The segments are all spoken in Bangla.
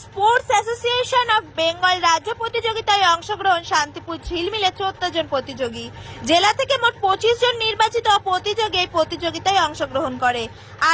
স্পোর্টস অ্যাসোসিয়েশন অফ বেঙ্গল রাজ্য প্রতিযোগিতায় অংশগ্রহণ শান্তিপুর ঝিলমিলে চোদ্দ জন প্রতিযোগী। জেলা থেকে মোট পঁচিশ জন নির্বাচিত প্রতিযোগী এই প্রতিযোগিতায় অংশগ্রহণ করে।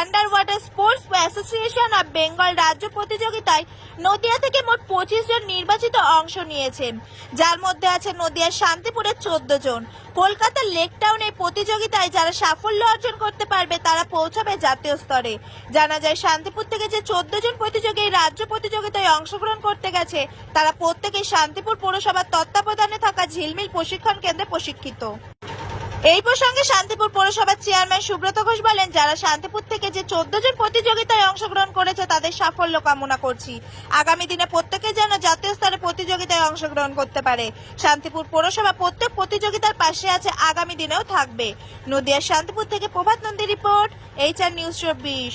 Under water sports association of Bengal রাজ্য প্রতিযোগিতায় নদিয়া থেকে মোট পঁচিশ জন নির্বাচিত অংশ নিয়েছেন যার মধ্যে আছে নদিয়ার শান্তিপুরের চোদ্দ জন। কলকাতার লেক টাউন প্রতিযোগিতায় যারা সাফল্য অর্জন করতে পারবে, তারা পৌঁছাবে জাতীয় স্তরে। জানা যায়, শান্তিপুর থেকে যে চোদ্দ জন প্রতিযোগী রাজ্য প্রতিযোগিতায় অংশগ্রহণ করতে গেছে। তারা প্রত্যেকেই শান্তিপুর পৌরসভার তত্ত্বাবধানে থাকা ঝিলমিল প্রশিক্ষণ কেন্দ্রে প্রশিক্ষিত। এই প্রসঙ্গে শান্তিপুর পৌরসভার চেয়ারম্যান সুব্রত ঘোষ বলেন, যারা শান্তিপুর থেকে যে চোদ্দ জন প্রতিযোগিতায় অংশগ্রহণ করেছে, তাদের সাফল্য কামনা করছি। আগামী দিনে প্রত্যেকে যেন জাতীয় স্তরে প্রতিযোগিতায় অংশগ্রহণ করতে পারে। শান্তিপুর পৌরসভা প্রত্যেক প্রতিযোগিতার পাশে আছে, আগামী দিনেও থাকবে। নদিয়ার শান্তিপুর থেকে Prabhat Nandi report H R news চব্বিশ।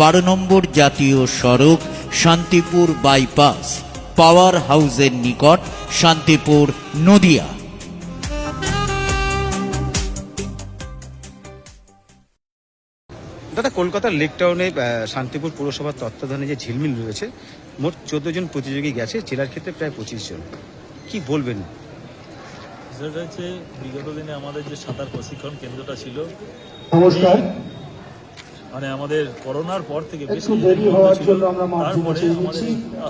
বারো নম্বর জাতীয় সড়ক শান্তিপুর বাইপাস পাওয়ার হাউসের নিকট শান্তিপুর নদিয়া। দাদা কলকাতার লেক টাউনে শান্তিপুর পৌরসভার তত্ত্বাবধানে যে ঝিলমিল রয়েছে মোট চোদ্দ জন প্রতিযোগী গেছে জেলার ক্ষেত্রে প্রায় পঁচিশ জন। কি বলবেন? হচ্ছে বিগত দিনে আমাদের যে সাঁতার প্রশিক্ষণ কেন্দ্রটা ছিল নমস্কার। মানে আমাদের করোনার পর থেকে বেশ ছিল। তারপরে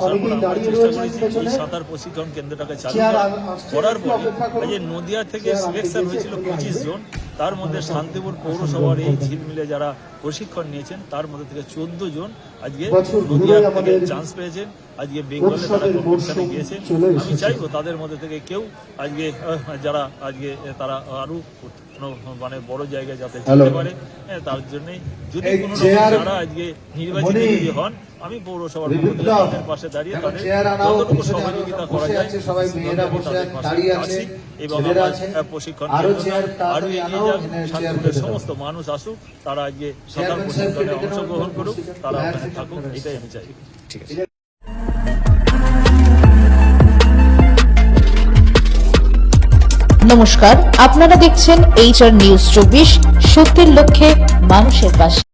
আমাদের দাঁড়িয়ে চেষ্টা করেছি সাঁতার প্রশিক্ষণ কেন্দ্রটাকে চালু করার। পরে এই যে নদিয়া থেকে সিলেকশন হয়েছিল পঁচিশ জন তার মধ্যে শান্তিপুর পৌরসভার এই ঝিলমিলে যারা প্রশিক্ষণ নিয়েছেন তার মধ্যে থেকে চোদ্দ জন আজকে নদিয়া থেকে চান্স পেয়েছেন। আজকে বেঙ্গলে তারা কম্পিটিশনে গিয়েছেন। আমি চাইব তাদের মধ্যে থেকে কেউ আজকে যারা আজকে তারা আরও কোনো মানে বড় জায়গায় যাতে যেতে পারে হ্যাঁ, তার জন্যই যদি কোনো যারা আজকে নির্বাচিত যদি হন আমি পৌরসভার। তাদের পাশে দাঁড়িয়ে তাদের যতটুকু সহযোগিতা করা যায় তাদের পাশে এবং আমার প্রশিক্ষণ আরও এগিয়ে যাক শান্তিপুরের সমস্ত মানুষ আসুক তারা আজকে চেয়ারম্যান প্রশিক্ষণে অংশগ্রহণ করুক তারা হ্যাঁ, ওখানে থাকুক এটাই আমি চাই। ঠিক আছে। নমস্কার আপনারা দেখছেন এইচআর নিউজ চব্বিশ সত্যের লক্ষ্যে মানুষের পাশে।